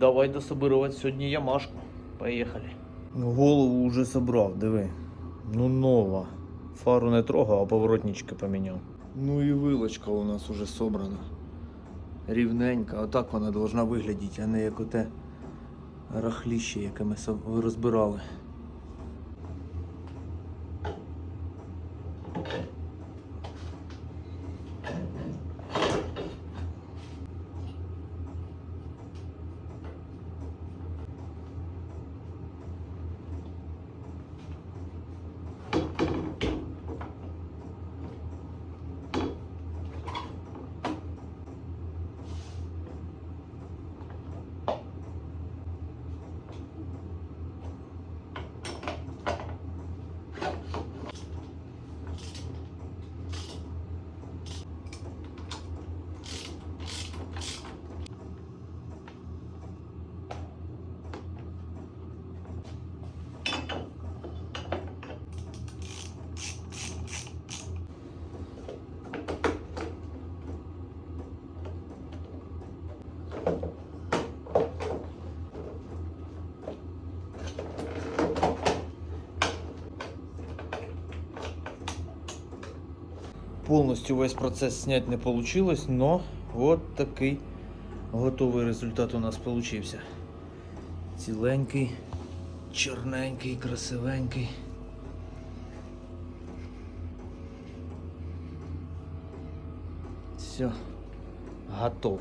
давай дособирувати сьогодні ямашку. Поїхали. Голову вже собрав, диви. Ну нова. Фару не трогав, а поворотнички поміняв. Ну і вилочка у нас уже собрана. Рівненька, отак вона должна виглядіти, а не як оте рахліще, яке ми розбирали. Полностью весь процесс снять не получилось, но вот такий готовий результат у нас получився. Ціленький, чорненький, красивенький. Все, готов.